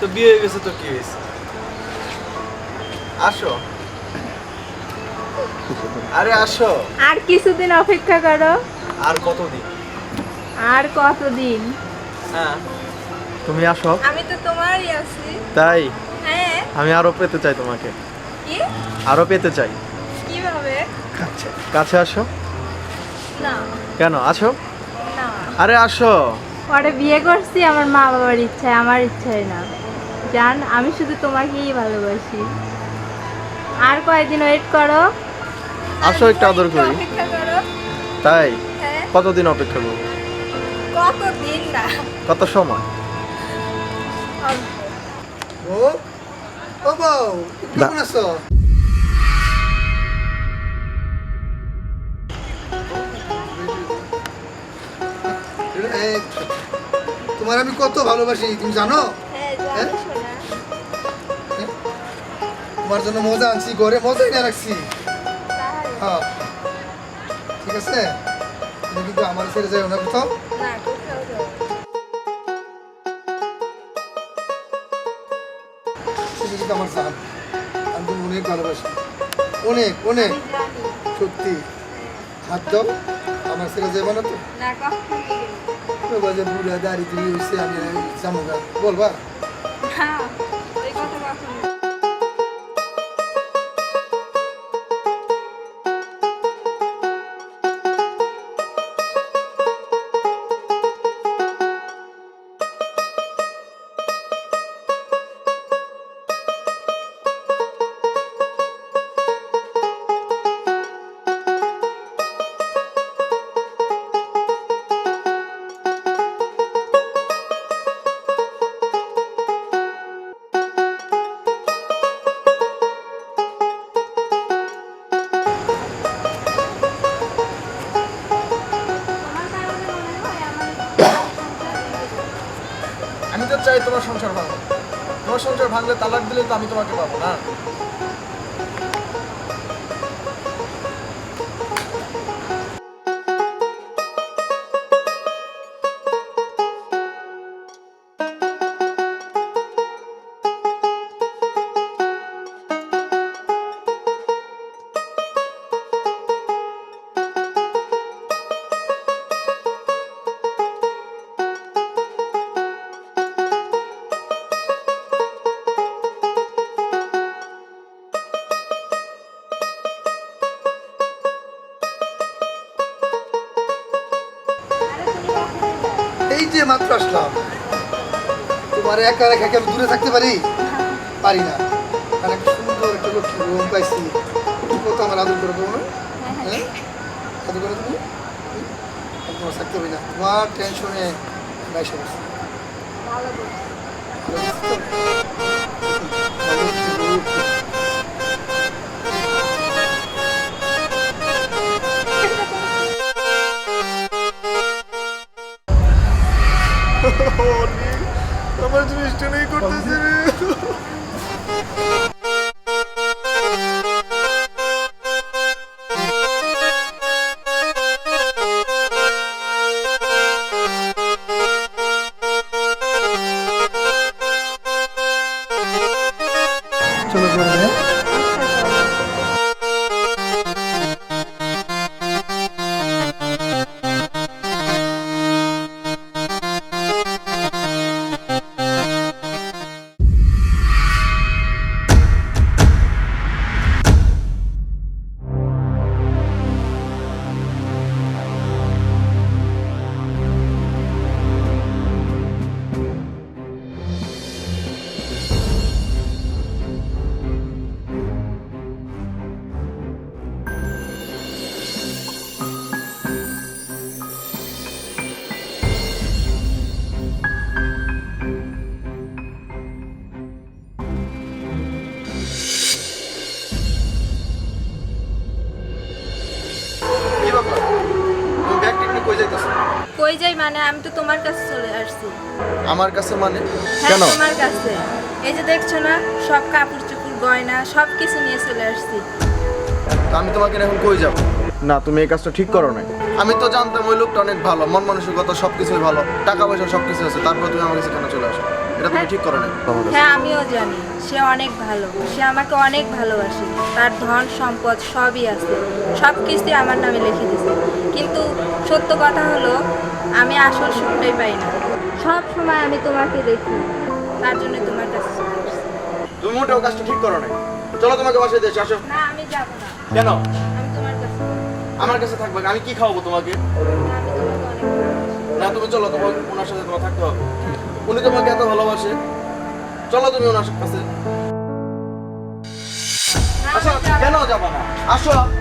তো বিয়ে হয়ে গেছে তো কি হয়েছে? আসো। আরে আসো। আর কিছুদিন অপেক্ষা করো। আর কতদিন? আর কতদিন? হ্যাঁ। তুমি আসো। আমি তো তোমারই আছি। তাই? হ্যাঁ। আমি আরও পেতে চাই তোমাকে। কি? আরও পেতে চাই। কীভাবে? কাছে কাছে আসো। না। কেন? আসো। না। আরে আসো। পরে বিয়ে করছি আমার মা বাবার ইচ্ছায় আমার ইচ্ছায় না। জান আমি শুধু তোমাকেই ভালোবাসি। আর কয়েকদিন ওয়েট করো? আসো একটু আদর করি। তাই? হ্যাঁ। কতদিন অপেক্ষা করব? কতদিন না? কত সময়? ও ও বউ কেমন আছো? এই, তোমার আমি কত ভালোবাসি তুমি জানো? হ্যাঁ হ্যাঁ? তোমার জন্য মজা আনছি, ঘরে মজাই না রাখছি। হ্যাঁ। ঠিক আছে? কিন্তু আমার ছেড়ে যাও না কোথাও। আমার আমি অনেক ভালোবাসি। অনেক অনেক। হাত আমার ছেড়ে যাব না তো। বলবা? চাই তোমার সংসার ভাঙো। তোমার সংসার ভাঙলে তালাক দিলে তো আমি তোমাকে পাবো না? এই যে মাত্র আসলাম তোমার একা রেখা আমি দূরে থাকতে পারি? পারি না। কারণ একটা সুন্দর একটা লক্ষ্মী রুম পাইছি। কত আমার আদর করে দেবো না হ্যাঁ? আদর করে দেবো তোমার থাকতে পারি না। তোমার টেনশনে বাইশে বসে ভালো করছ। আমার নেই করতেছে রে মানে আমি তো তোমার কাছে চলে আসছি। আমার কাছে মানে? হ্যাঁ কেন? তোমার কাছে। এই যে দেখছ না সব কাপড় চোপড় গয়না সব কিছু নিয়ে চলে আসছি। তো আমি তোমাকে এখন কই যাব? না তুমি এই কাজটা ঠিক করো না আমি তো জানতাম ওই লোকটা অনেক ভালো মন মানসিকতা সবকিছুই ভালো টাকা পয়সা সবকিছু আছে তারপর তুমি আমার কাছে কেন চলে আসো এটা তুমি ঠিক করো না হ্যাঁ আমিও জানি। সে অনেক ভালো। সে আমাকে অনেক ভালোবাসে। তার ধন সম্পদ সবই আছে। সব কিছুই আমার নামে লিখে দিছে। কিন্তু সত্য কথা হলো আমি আসল সুখটাই পাই না। সব সময় আমি তোমাকে দেখি। তার জন্য তোমার কাছে চলে আসছি। তুমি মোটেও কাজটা ঠিক করো না চলো তোমাকে বাসায় দেশে আসো। না আমি যাব না। কেন? আমি তোমার কাছে আমার কাছে থাকবে। আমি কি খাওয়াবো তোমাকে। না তুমি চলো তোমার ওনার সাথে তোমার থাকতে হবে। উনি তোমাকে এত ভালোবাসে। চলো তুমি ওনার কাছে। আসো। কেন যাবা না? আসো।